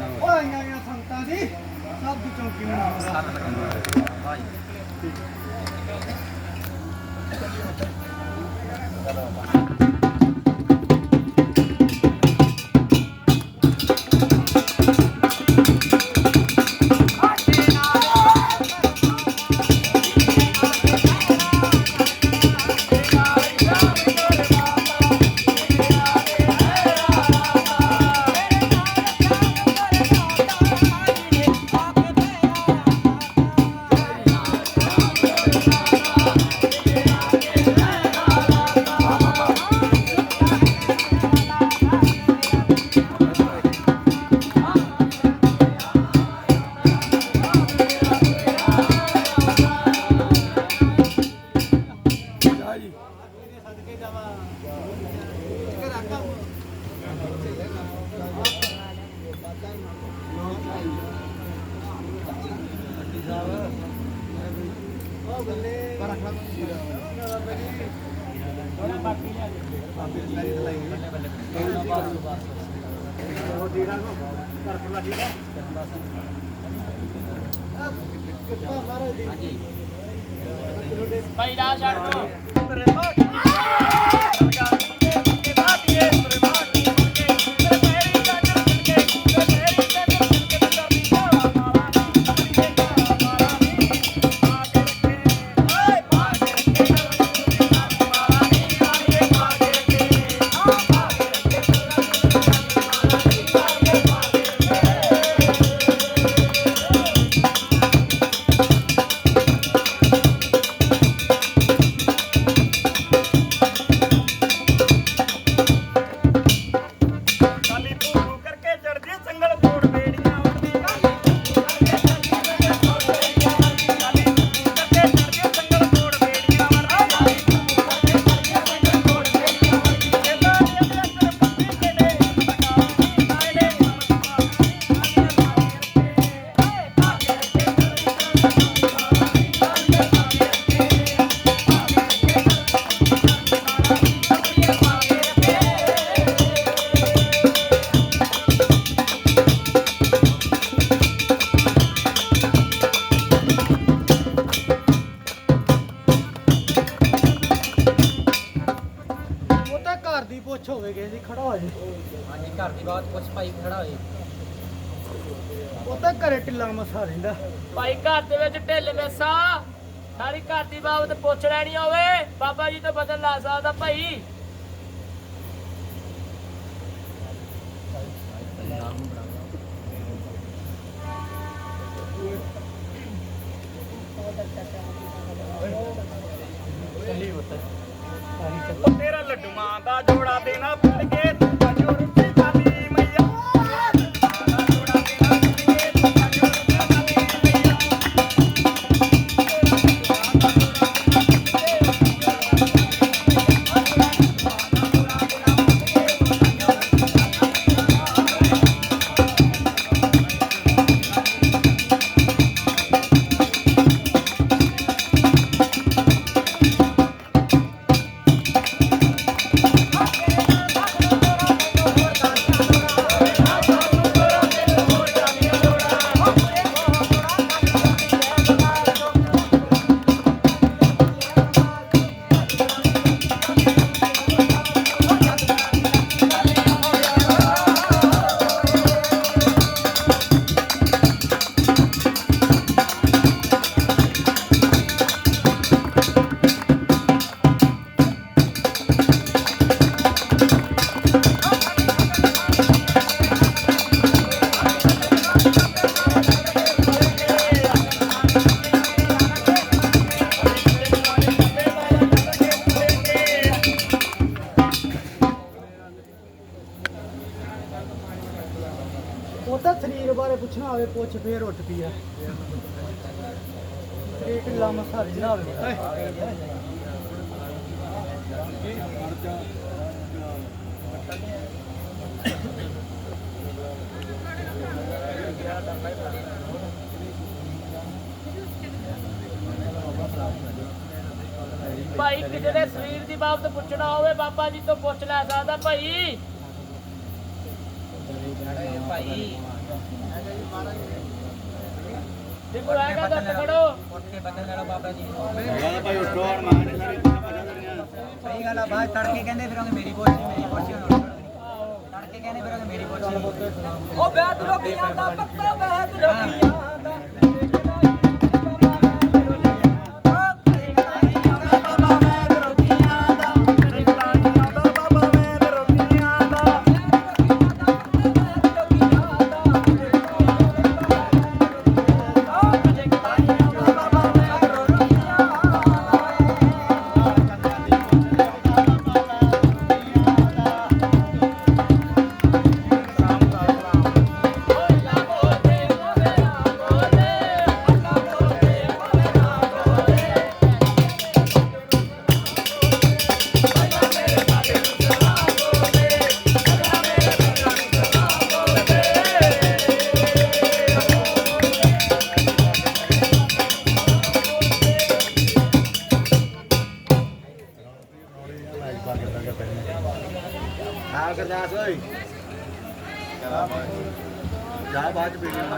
ਉਹ ਆਈਆਂ ਆਈਆਂ ਸੰਤਾਂ ਦੀ ਸਭ ਦੀ ਚੌਂਕੀ ਬਣਾ ਦਿੱਤੀ। ਭਾਈ ਨਾ ਛੱਡ ਦੋ। ਕਾਲੀ ਘਰ ਦੀ ਪੁੱਛ ਹੋਵੇਗੇ ਜੀ ਖੜਾ ਹੋ ਜੇ ਹਾਂਜੀ ਘਰ ਦੀ ਬਾਤ ਪੁੱਛ ਭਾਈ ਖੜਾ ਹੋਏ। ਉਹ ਤਾਂ ਘਰੇ ਢਿੱਲਾ ਮਸਾ ਰਹਿੰਦਾ। ਭਾਈ ਘਰ ਦੇ ਵਿੱਚ ਢਿੱਲ ਮੇਸਾ। ਸਾਰੀ ਘਰ ਦੀ ਬਾਬਤ ਪੁੱਛ ਲੈਣੀ ਹੋਵੇ। ਬਾਬਾ ਜੀ ਤੋਂ ਬਦਲ ਲਾ ਸਕਦਾ ਭਾਈ। ਉਹ ਤੇਰਾ ਲੱਡੂਆਂ ਦਾ ਜੋੜਾ ਦੇਣਾ ਭੁੱਲ ਕੇ ਉਹ ਤਾਂ ਸਰੀਰ ਬਾਰੇ ਪੁੱਛਣਾ ਹੋਵੇ, ਪੁੱਛ ਫੇਰ ਉੱਠ ਪੀਆ ਇਹ ਢਿੱਲਾ ਮਸਾ ਰਹਿੰਦਾ ਹੋਵੇ। ਭਾਈ, ਕਿਸੇ ਦੇ ਸਰੀਰ ਦੀ ਬਾਬਤ ਪੁੱਛਣਾ ਹੋਵੇ, ਬਾਬਾ ਜੀ ਤੋਂ ਪੁੱਛ ਲੈ ਸਕਦਾ ਭਾਈ। ਭਾਈ। ਟਿੱਪੂ ਆਏਗਾ ਦੱਸ ਖੜੋ। ਉੱਠ ਕੇ ਬੰਦੇ ਲੈ ਲਓ ਬਾਬਾ ਜੀ। ਕਹਿੰਦਾ ਭਾਈ ਉੱਠੋ ਹਣ ਮਾਰ ਸਾਰੇ ਭਜਾ ਦੇਣੀਆਂ ਸਹੀ ਗੱਲ ਆ ਬਾਅਦ ਤੜਕੇ ਕਹਿੰਦੇ ਫਿਰੋਗੇ ਮੇਰੀ ਪੋਛੀ ਮੇਰੀ ਪੋਛੀ ਤੜਕੇ ਕਹਿੰਦੇ ਫਿਰੋਗੇ ਮੇਰੀ ਪੋਛੀ ਉਹ ਬੈਤ ਲੋਕੀਆਂ ਦਾ ਪੱਤਾ ਬੈਤ ਲੋਕੀਆਂ ਦਾ। ਆ ਗੁਰਦਾਸ ਓਏ ਜਾ ਬਾਅਦ ਚ ਪੀ ਲੈਣਾ